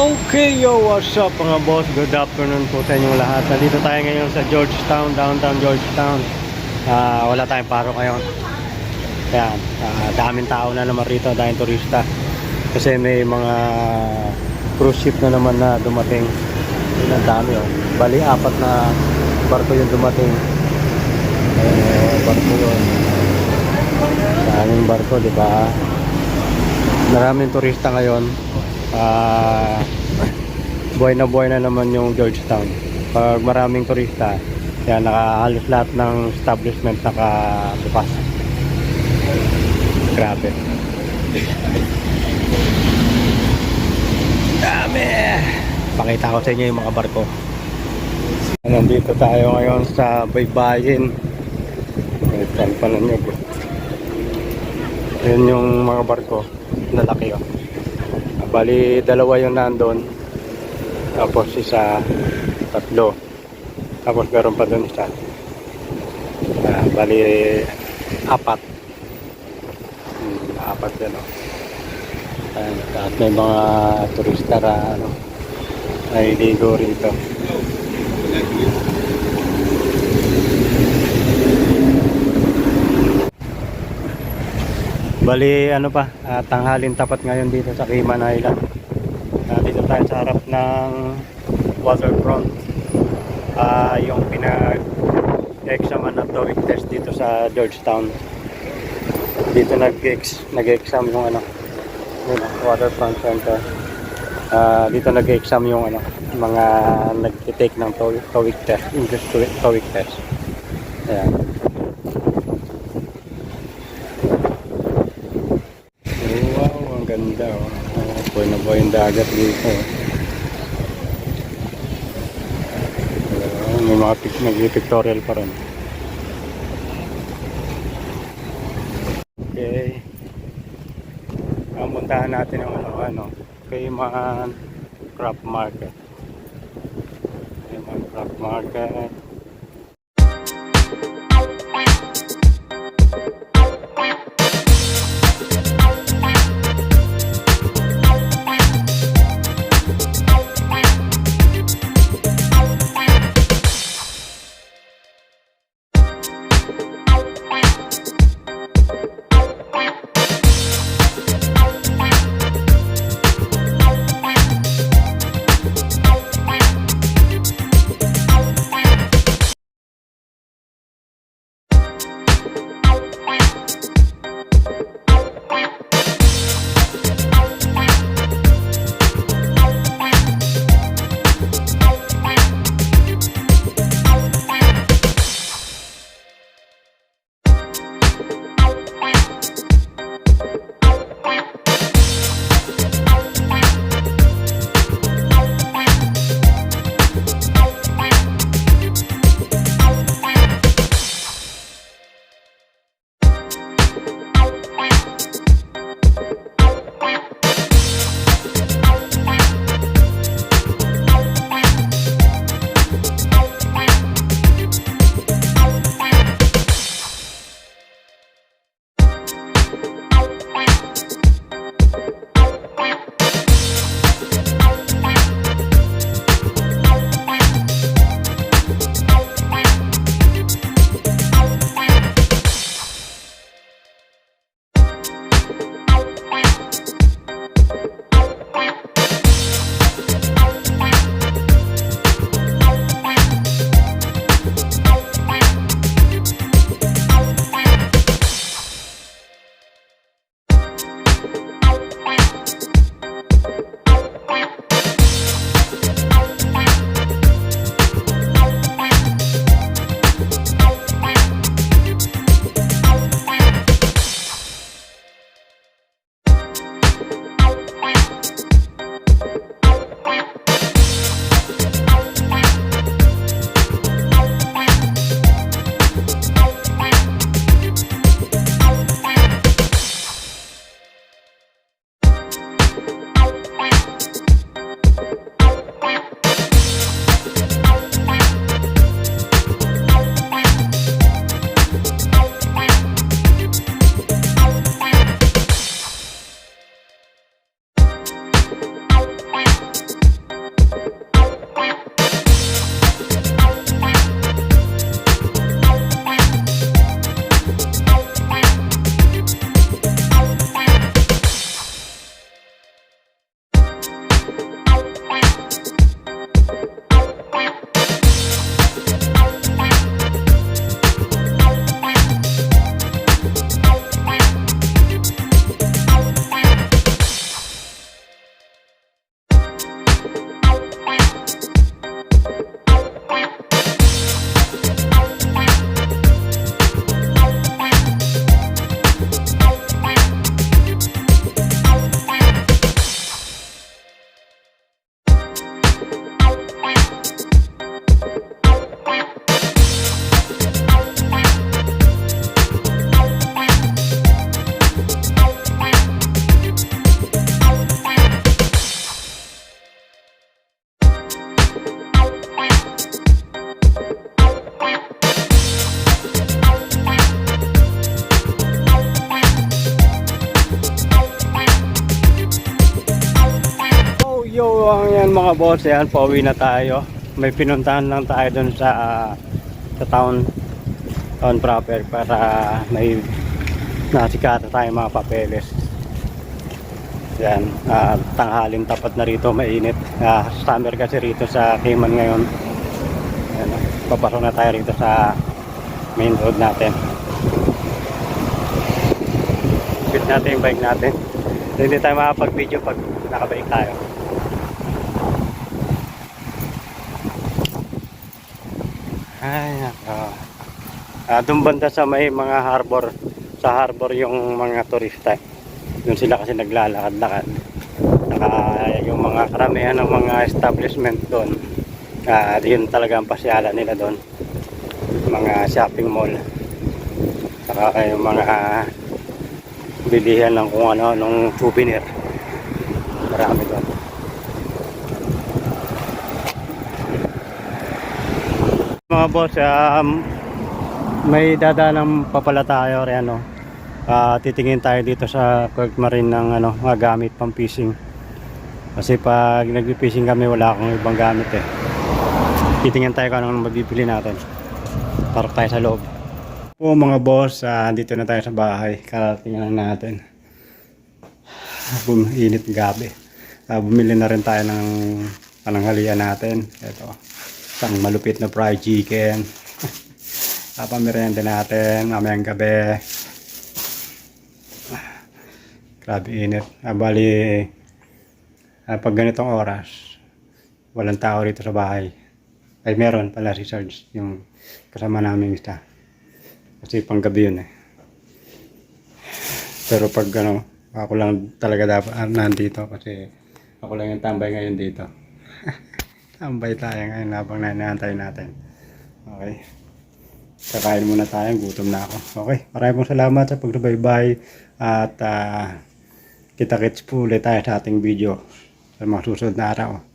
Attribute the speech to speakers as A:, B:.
A: Okay, yo, what's up mga boss? Good afternoon po sa inyong lahat. Nandito tayo ngayon sa Georgetown, downtown Georgetown. Ah, wala tayong paro ngayon. Yan, ah, daming tao na naman rito, daming turista. Kasi may mga cruise ship na naman na dumating. Yun ang dami oh. Bali, apat na barko yung dumating. Eh, barko yun. Daming barko, di ba? Maraming turista ngayon. Ah, buhay na buhay na naman yung Georgetown. Pag maraming turista, yan, nakahalos lahat ng establishment nakabukas. Grabe. Dami! Pakita ko sa inyo yung mga barko. Nandito tayo ngayon sa Baybayin. Ito pa na nyo. Yun yung mga barko. Lalaki oh. Bali, dalawa yung nandun. Tapos isa, tatlo. Tapos meron pa dun isa. Ah, bali, apat. Hmm, apat yan oh. Ayan, at may mga turista na ano, nailigo rito. Bali, ano pa, ah, tanghalin tapat ngayon dito sa Cayman Island. Ah, dito tayo sa harap ng waterfront. Ah, yung pinag-examan ng TOEIC test dito sa Georgetown. Dito nag-ex nag-exam yung ano, yung waterfront center. Ah, dito nag-exam yung ano, mga nag-take ng TOEIC, test, English TOEIC test. Ayan. Wow, ang ganda oh. Oh, buhay na buhay yung dagat dito. May mga pic nag-pictorial pa rin. Okay. Ang puntahan natin ang ano, ano, Cayman Crop Market. Cayman Crop Market. Yan mga boss, yan, pauwi na tayo. May pinuntahan lang tayo dun sa ah, sa town town proper para may nasikata tayo mga papeles. Yan, ah, tanghaling tapat na rito, mainit. Ah, summer kasi rito sa Cayman ngayon. Yan, papasok na tayo rito sa main road natin. Bit natin yung bike natin. So, hindi tayo makapag-video pag nakabike tayo. Ay, nako. Ah, doon banda sa may mga harbor, sa harbor yung mga turista. Doon sila kasi naglalakad-lakad. Saka yung mga karamihan ng mga establishment doon, ah, yun talaga ang pasyalan nila doon. Mga shopping mall. Saka yung mga bilihan ng kung ano, nung souvenir. Marami doon. Mga boss, um, may dadaanan pa pala tayo rin ano. Ah, titingin tayo dito sa Kirk Marine ng ano, mga gamit pang fishing. Kasi pag nag-fishing kami wala akong ibang gamit eh. Titingin tayo kung anong mabibili natin. Parok tayo sa loob. Po mga boss, ah, dito na tayo sa bahay. Karating lang natin. Buminit gabi. Ah, bumili na rin tayo ng pananghalian natin. Ito. Isang malupit na fried chicken. Papamerienda natin mamayang gabi. Grabe init. Ah, bali, ah, pag ganitong oras, walang tao rito sa bahay. Ay, meron pala si Sarge, yung kasama namin isa. Kasi panggabi yun eh. Pero pag ano, ako lang talaga dapat ah, nandito kasi ako lang yung tambay ngayon dito. Tambay tayo ngayon habang nanantay natin. Okay. Kakain muna tayo, gutom na ako. Okay, maraming salamat sa pagsubaybay at ah, kita-kits po ulit tayo sa ating video sa mga susunod na araw.